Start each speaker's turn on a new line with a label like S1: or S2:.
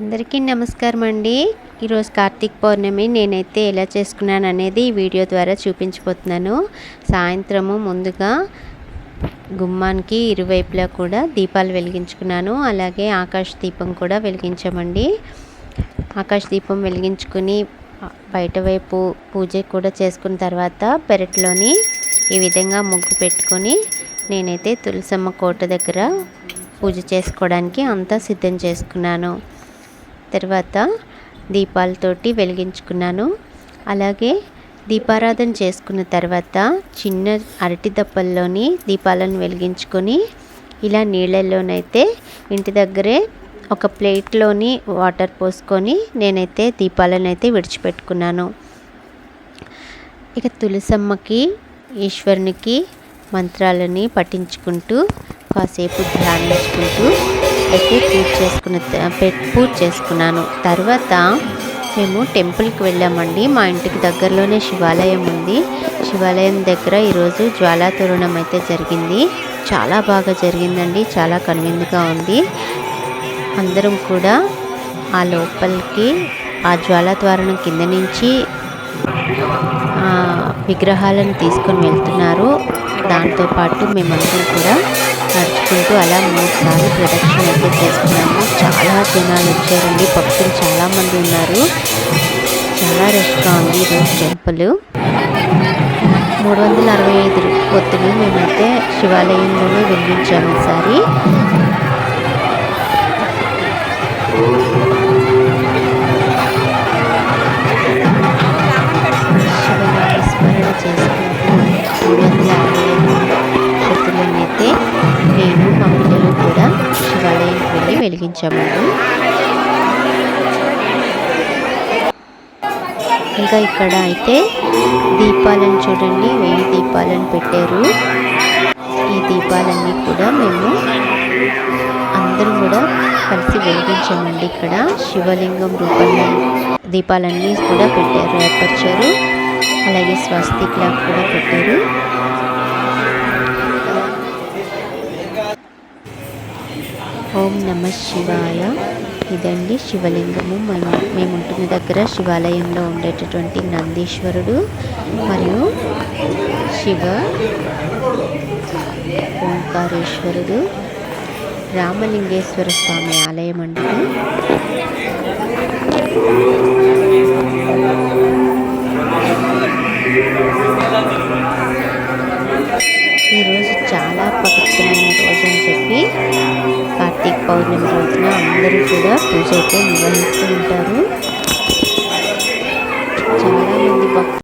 S1: అందరికీ నమస్కారం అండి ఈరోజు కార్తీక పౌర్ణమి నేనైతే ఎలా చేసుకున్నాను అనేది ఈ వీడియో ద్వారా చూపించబోతున్నాను. సాయంత్రము ముందుగా గుమ్మానికి ఇరువైపులా కూడా దీపాలు వెలిగించుకున్నాను. అలాగే ఆకాశ దీపం కూడా వెలిగించామండి. ఆకాశ దీపం వెలిగించుకుని బయట వైపు పూజ కూడా చేసుకున్న తర్వాత పెరట్లోని ఈ విధంగా ముగ్గు పెట్టుకొని నేనైతే తులసమ్మ కోట దగ్గర పూజ చేసుకోవడానికి అంతా సిద్ధం చేసుకున్నాను. తర్వాత దీపాలతోటి వెలిగించుకున్నాను. అలాగే దీపారాధన చేసుకున్న తర్వాత చిన్న అరటి దప్పల్లోని దీపాలను వెలిగించుకొని ఇలా నీళ్ళల్లోనైతే ఇంటి దగ్గరే ఒక ప్లేట్లోని వాటర్ పోసుకొని నేనైతే దీపాలను అయితే విడిచిపెట్టుకున్నాను. ఇక తులసమ్మకి ఈశ్వరునికి మంత్రాలని పఠించుకుంటూ కాసేపు ధ్యానించుకుంటూ అయితే పూజ చేసుకున్న పూజ చేసుకున్నాను. తర్వాత మేము టెంపుల్కి వెళ్ళామండి. మా ఇంటికి దగ్గరలోనే శివాలయం ఉంది. శివాలయం దగ్గర ఈరోజు జ్వాలా తోరణం అయితే జరిగింది. చాలా బాగా జరిగిందండి. చాలా కన్వీన్గా ఉంది. అందరం కూడా ఆ లోపలికి ఆ జ్వాలా తోరణం కింద నుంచి విగ్రహాలను తీసుకొని వెళ్తున్నారు. దాంతోపాటు మేమందరం కూడా నడుచుకుంటూ అలా మూడు సార్లు ప్రదక్షిణ అయితే చేసుకున్నాము. చాలా జనాలు వచ్చారండి. భక్తులు చాలామంది ఉన్నారు. చాలా రష్గా ఉంది ఈరోజు టెంపుల్. మూడు వందల అరవై ఐదు పొత్తులు మేమైతే శివాలయంలోనే వెలిగించాము ఈసారి. శివనామస్మరణ అయితే నేను మా పిల్లలు కూడా శివాలయం వెళ్ళి వెలిగించామండి. ఇంకా ఇక్కడ అయితే దీపాలను చూడండి వెయ్యి దీపాలను పెట్టారు. ఈ దీపాలన్నీ కూడా మేము అందరం కూడా కలిసి వెలిగించామండి ఇక్కడ. శివలింగం రూపంలో దీపాలన్నీ కూడా పెట్టారు ఏర్పరిచి స్వస్తి స్వస్తిక్లా కూడా పెట్టారు. ఓం నమ శివాయ. ఇదండి శివలింగము. మేము మేముంటున్న దగ్గర శివాలయంలో ఉండేటటువంటి నందీశ్వరుడు మరియు శివ ఓంకారేశ్వరుడు రామలింగేశ్వర స్వామి ఆలయం అండి ఈరోజు చాలా పవిత్రమైన రోజు అని చెప్పి కార్తీక పౌర్ణమి రోజున అందరూ కూడా పూజ అయితే నిర్వహిస్తూ ఉంటారు. చాలామంది భక్తులు